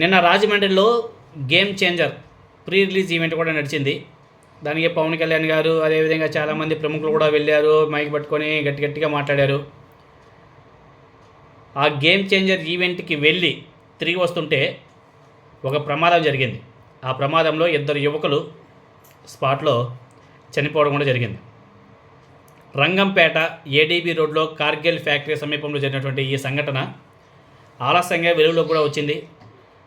నిన్న రాజమండ్రిలో game changer pre release event కూడా నడిచింది. దానికి పవన్ కళ్యాణ్ గారు అదేవిధంగా చాలామంది ప్రముఖులు కూడా వెళ్ళారు మైక్ పట్టుకొని గట్టి గట్టిగా మాట్లాడారు. ఆ గేమ్ చేంజర్ ఈవెంట్కి వెళ్ళి తిరిగి వస్తుంటే ఒక ప్రమాదం జరిగింది. ఆ ప్రమాదంలో ఇద్దరు యువకులు స్పాట్లో చనిపోవడం కూడా జరిగింది. రంగంపేట ఏడీబీ రోడ్లో కార్గిల్ ఫ్యాక్టరీ సమీపంలో జరిగినటువంటి ఈ సంఘటన ఆలస్యంగా వెలుగులోకి కూడా వచ్చింది.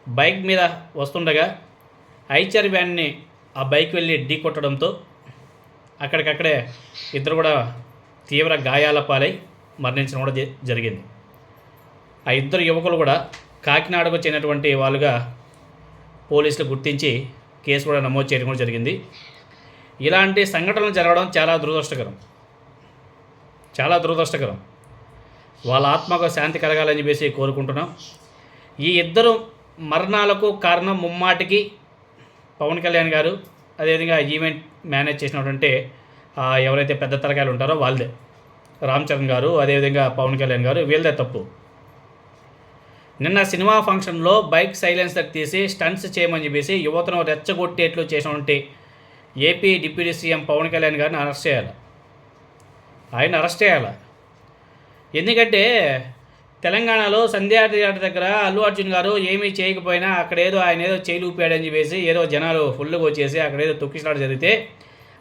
బైక్ మీద వస్తుండగా ఐచర్ వ్యాన్ని ఆ బైక్ వెళ్ళి ఢీ కొట్టడంతో అక్కడికక్కడే ఇద్దరు కూడా తీవ్ర గాయాల పాలై మరణించడం కూడా జ- జరిగింది. ఆ ఇద్దరు యువకులు కూడా కాకినాడకు చెందినటువంటి వాళ్ళుగా పోలీసులు గుర్తించి కేసు కూడా నమోదు చేయడం కూడా జరిగింది. ఇలాంటి సంఘటనలు జరగడం చాలా దురదృష్టకరం. చాలా దురదృష్టకరం. వాళ్ళ ఆత్మకు శాంతి కలగాలని చెప్పేసి కోరుకుంటున్నాం. ఈ ఇద్దరు మరణాలకు కారణం ముమ్మాటికి పవన్ కళ్యాణ్ గారు. అదేవిధంగా ఈవెంట్ మేనేజ్ చేసినటువంటి ఎవరైతే పెద్ద తరగాలు ఉంటారో వాళ్ళదే. రామ్ చరణ్ గారు అదేవిధంగా పవన్ కళ్యాణ్ గారు వీళ్ళదే తప్పు. నిన్న సినిమా ఫంక్షన్లో బైక్ సైలెన్సర్ తీసి స్టంట్స్ చేయమని చెప్పేసి యువతను రెచ్చగొట్టేట్లు చేసినటువంటి AP deputy CM Pawan Kalyan గారిని అరెస్ట్ చేయాలి. ఆయన అరెస్ట్ చేయాలి. ఎందుకంటే తెలంగాణలో సంధ్యా థియేటర్ దగ్గర అల్లు అర్జున్ గారు ఏమీ చేయకపోయినా అక్కడ ఏదో ఆయన ఏదో చేయి ఊపాడని చెప్పేసి ఏదో జనాలు ఫుల్గా వచ్చేసి అక్కడ ఏదో తొక్కిసలాట జరిగితే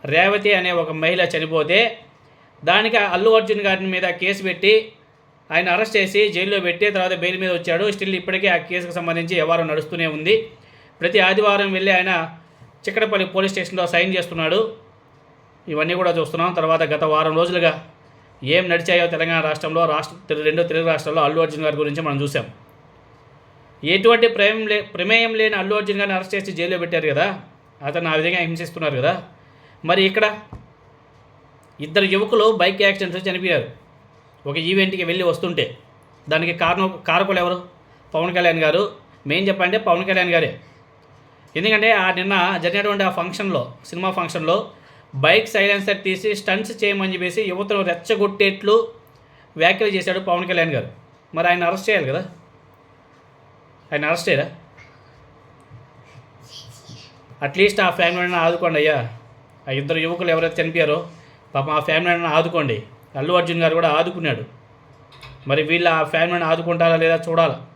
రేవతి అనే ఒక మహిళ చనిపోతే దానికి అల్లు అర్జున్ గారి మీద కేసు పెట్టి ఆయన అరెస్ట్ చేసి జైల్లో పెట్టి తర్వాత బెయిల్ మీద వచ్చాడు. స్టిల్ ఇప్పటికీ ఆ కేసుకు సంబంధించి వ్యవహారం నడుస్తూనే ఉంది. ప్రతి ఆదివారం వెళ్ళి ఆయన చిక్కడపల్లి పోలీస్ స్టేషన్లో సైన్ చేస్తున్నాడు. ఇవన్నీ కూడా చూస్తున్నాం. తర్వాత గత వారం రోజులుగా ఏం నడిచాయో తెలంగాణ రాష్ట్రంలో రాష్ట్ర రెండో తెలుగు రాష్ట్రాల్లో అల్లు అర్జున్ గారి గురించి మనం చూసాం ఎటువంటి ప్రేమ లే ప్రమేయం లేని అల్లు అర్జున్ గారిని అరెస్ట్ చేసి జైల్లో పెట్టారు కదా అతను ఆ విధంగా హింసిస్తున్నారు కదా. మరి ఇక్కడ ఇద్దరు యువకులు బైక్ యాక్సిడెంట్స్ చనిపోయారు. ఒక ఈవెంట్కి వెళ్ళి వస్తుంటే దానికి కారణం కారకులు ఎవరు? పవన్ కళ్యాణ్ గారు. మెయిన్ చెప్పాలంటే పవన్ కళ్యాణ్ గారే. ఎందుకంటే ఆ నిన్న జరిగినటువంటి ఆ ఫంక్షన్లో సినిమా ఫంక్షన్లో బైక్ సైలెన్సర్ తీసి స్టంట్స్ చేయమని చెప్పేసి యువతను రెచ్చగొట్టేట్లు వ్యాఖ్యలు చేశాడు పవన్ కళ్యాణ్ గారు. మరి ఆయన అరెస్ట్ చేయాలి కదా? ఆయన అరెస్ట్ చేయరా? అట్లీస్ట్ ఆ ఫ్యామిలీని ఆదుకోండి అయ్యా. ఆ ఇద్దరు యువకులు ఎవరైతే చనిపోయారో పాపం ఆ ఫ్యామిలీని ఆదుకోండి. అల్లు అర్జున్ గారు కూడా ఆదుకున్నాడు. మరి వీళ్ళు ఆ ఫ్యామిలీని ఆదుకుంటారా లేదా చూడాలా?